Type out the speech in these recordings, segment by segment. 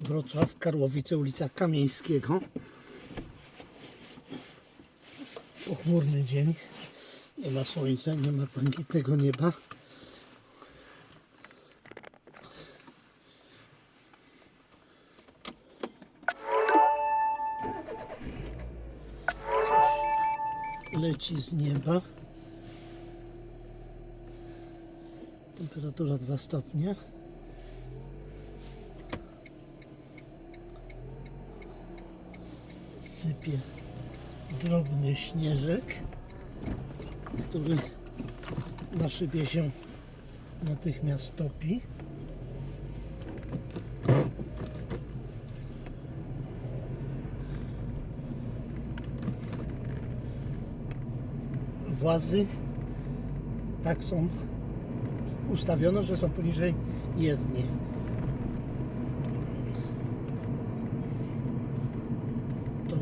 Wrocław, Karłowice, ulica Kamieńskiego. Pochmurny dzień. Nie ma słońca, nie ma błękitnego nieba. Coś leci z nieba. Temperatura 2 stopnie. Sypie drobny śnieżek, który na szybie się natychmiast topi. Włazy tak są ustawione, że są poniżej jezdni.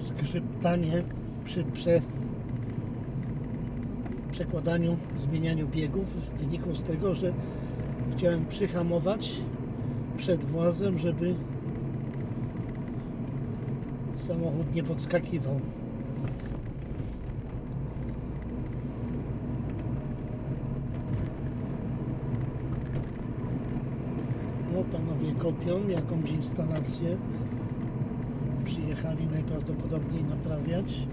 Skrzyptanie przy prze, przekładaniu, zmienianiu biegów wynikło z tego, że chciałem przyhamować przed włazem, żeby samochód nie podskakiwał. No panowie kopią jakąś instalację przyjechali najprawdopodobniej naprawiać.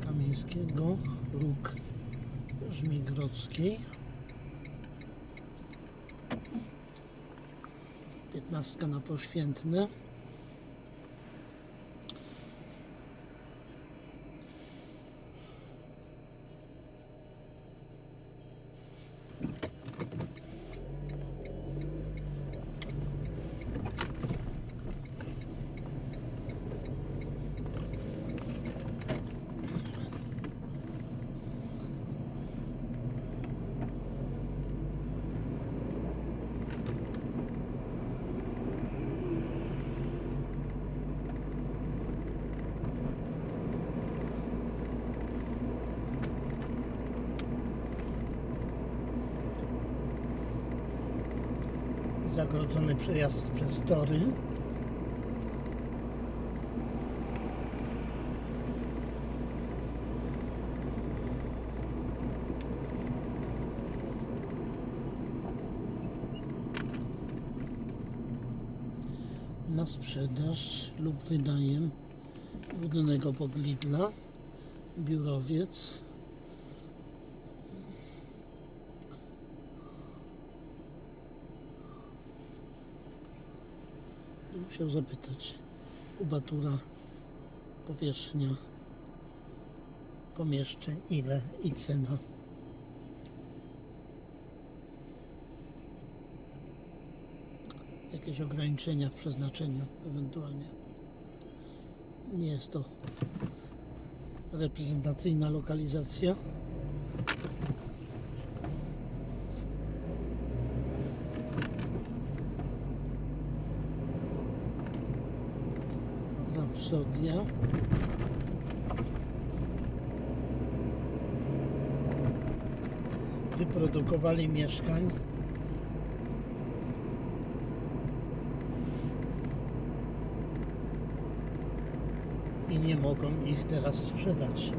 Kamieńskiego, róg Żmigrodzkiej. Piętnastka na poświętne. Zagrodzony przejazd przez tory. Na sprzedaż lub wynajem budynek obok Lidla, biurowiec. Musiał zapytać. Kubatura, powierzchnia pomieszczeń, ile i cena. Jakieś ograniczenia w przeznaczeniu ewentualnie. Nie jest to reprezentacyjna lokalizacja. Rapsodia. Wyprodukowali mieszkań. I nie mogą ich teraz sprzedać.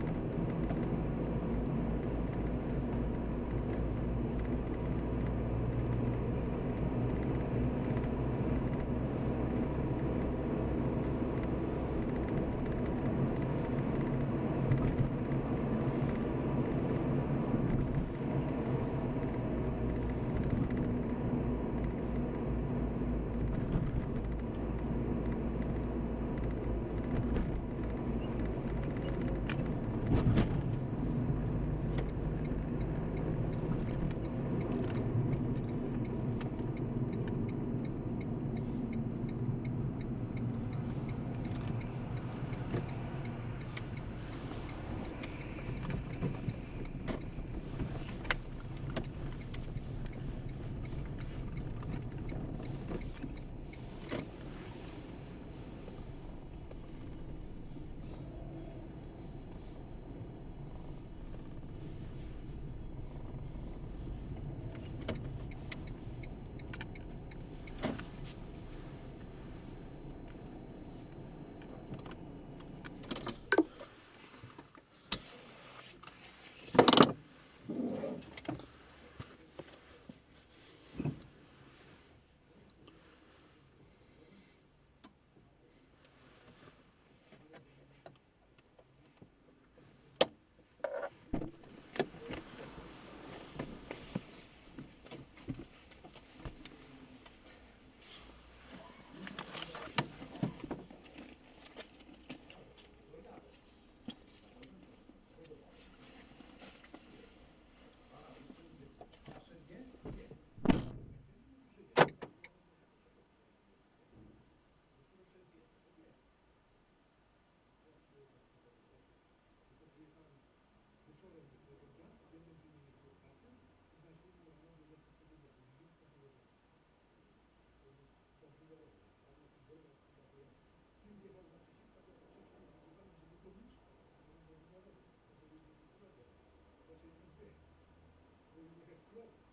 Thank you.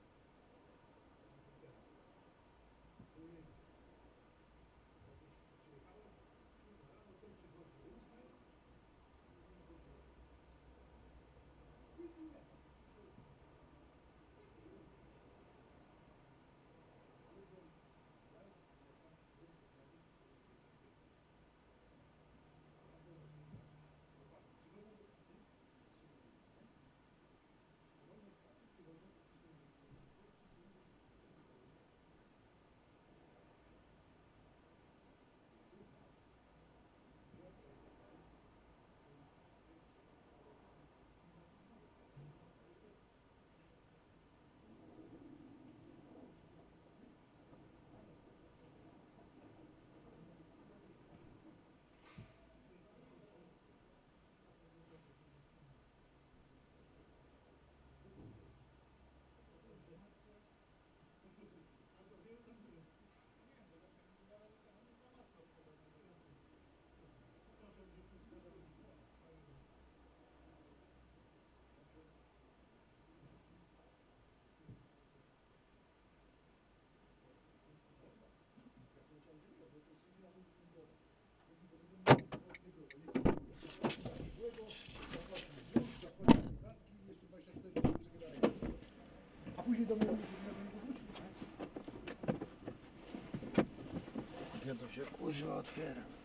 Później do mnie. Ja to się kuźwa otwieram.